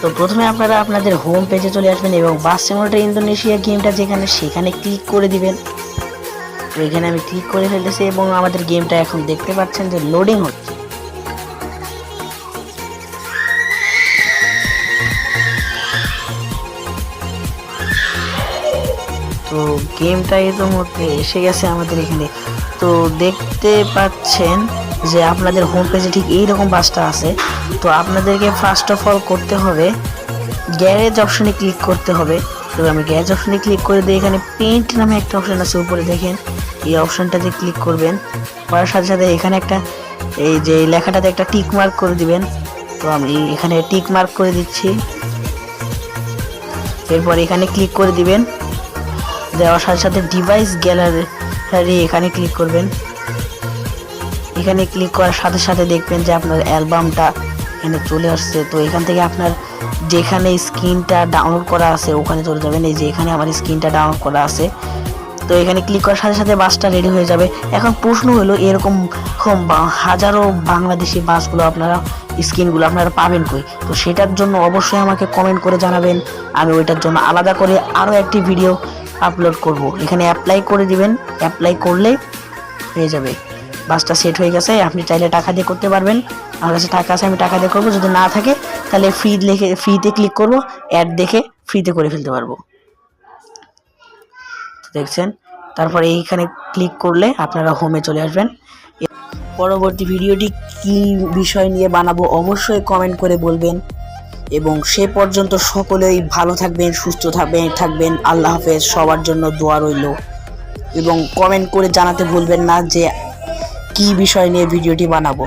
তো প্রথমে আপনারা আপনাদের হোম পেজে চলে আসবেন এবং বাস সিমুলেটর ইন্দোনেশিয়া গেমটা যেখানে সেখানে ক্লিক করে দিবেন। তো এখানে আমি ক্লিক করে ফেলেছি এবং আমাদের গেমটা এখন দেখতে পাচ্ছেন যে লোডিং হচ্ছে। তো গেমটা ইতিমধ্যে এসে গেছে আমাদের এখানে। তো দেখতে পাচ্ছেন যে আপনাদের হোম পেজে ঠিক এইরকম বাসটা আছে। তো আপনাদেরকে ফার্স্ট অফ অল করতে হবে গ্যারেজ অপশনে ক্লিক করতে হবে। তো আমি গ্যারেজ অপশনে ক্লিক করে দিই এখানে পেন্ট নামে একটা অপশন আছে, উপরে দেখেন, এই অপশনটাতে ক্লিক করবেন। করার সাথে সাথে এখানে একটা, এই যে লেখাটাতে একটা টিক মার্ক করে দিবেন। তো আমি এখানে টিক মার্ক করে দিচ্ছি। এরপর এখানে ক্লিক করে দিবেন। দেওয়ার সাথে সাথে ডিভাইস গ্যালারি এখানে ক্লিক করবেন। এখানে ক্লিক করার সাথে সাথে দেখবেন যে আপনার অ্যালবামটা এখানে চলে আসছে। তো এখান থেকে আপনার যেখানে স্ক্রিনটা ডাউনলোড করা আছে, ওখানে চলে যাবেন। এই যে এখানে আমার স্ক্রিনটা ডাউনলোড করা আছে। তো এখানে ক্লিক করার সাথে সাথে বাসটা রেডি হয়ে যাবে। এখন প্রশ্ন হলো, এরকম হাজারো বাংলাদেশি বাসগুলো আপনারা স্ক্রিনগুলো আপনারা পাবেন কই? তো সেটার জন্য অবশ্যই আমাকে কমেন্ট করে জানাবেন। আমি ওইটার জন্য আলাদা করে আরও একটি ভিডিও আপলোড করব। এখানে অ্যাপ্লাই করে দিবেন। অ্যাপ্লাই করলে হয়ে যাবে। বাসটা সেট হয়ে গেছে। আপনি চাইলে টাকা দিয়ে করতে পারবেন। আমার কাছে টাকা আছে, আমি টাকা দিয়ে করব। যদি না থাকে, তাহলে ফ্রি লিখে ফ্রিতে ক্লিক করব। অ্যাড দেখে ফ্রিতে করে ফেলতে পারব। দেখছেন? তারপরে এইখানে ক্লিক করলে আপনারা হোমে চলে আসবেন। পরবর্তী ভিডিওটি কি বিষয় নিয়ে বানাবো অবশ্যই কমেন্ট করে বলবেন। এবং সে পর্যন্ত সকলেই ভালো থাকবেন, সুস্থ থাকবেন থাকবেন। আল্লাহ হাফেজ, সবার জন্য দোয়া রইল। এবং কমেন্ট করে জানাতে ভুলবেন না যে কি বিষয় নিয়ে ভিডিওটি বানাবো।